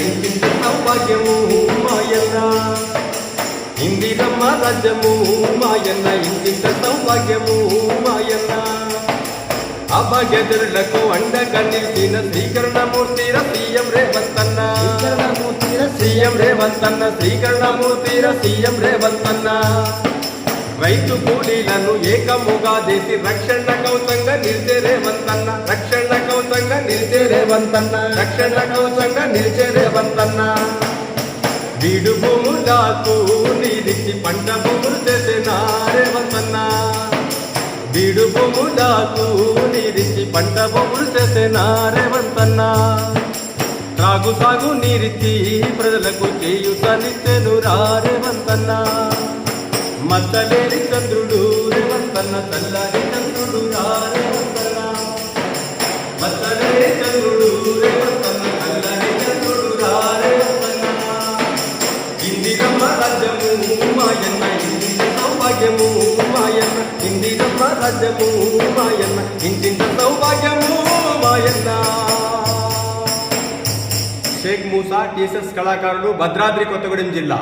ఇంటింత సౌభాగ్యము మాయన్న. ఇందిరమ్మ రాజ్యము మాయన్న ఇంటింత సౌభాగ్యము మాయన్న. అభాగ్యదులకు అండగా నిలిచిన శ్రీకరణమూర్తిర సీఎం రేవంతన్న. సీఎం రేవంతన్న శ్రీకరణమూర్తిర సీఎం రేవంతన్న. రైతు కూలీలను ఏకముగా చేసి రక్షణ కవచంగా నిలిచే రేవంతన్న. నిలిచే రేవంతన్న రక్షణ కోసంగా నిలిచే రేవంతన్న. వీడు భూములు దాకు నీదిచ్చి పంట భూములు చేసిన రేవంతన్న. వీడు భూములు దాకు నీదిచ్చి పంట భూములు చేసిన రేవంతన్న. త్రాగు సాగు నీరిచ్చి ప్రజలకు చేయుతనిచ్చెను రేవంతన్న. మత్తలేని చంద్రుడు రేవంతన్న చల్లని చంద్రుడు రేవంతన్న. మత్తలేని చంద్రుడు ఇందిరమ్మ రాజ్యము మాయన్న ఇంటింత సౌభాగ్యము మాయన్న ఇందిరమ్మ రాజ్యము మాయన్న ఇంటింత సౌభాగ్యము మాయన్న. షేక్ మూసా టీసెస్ కళాకారులు భద్రాద్రి కొత్తగూడెం జిల్లా.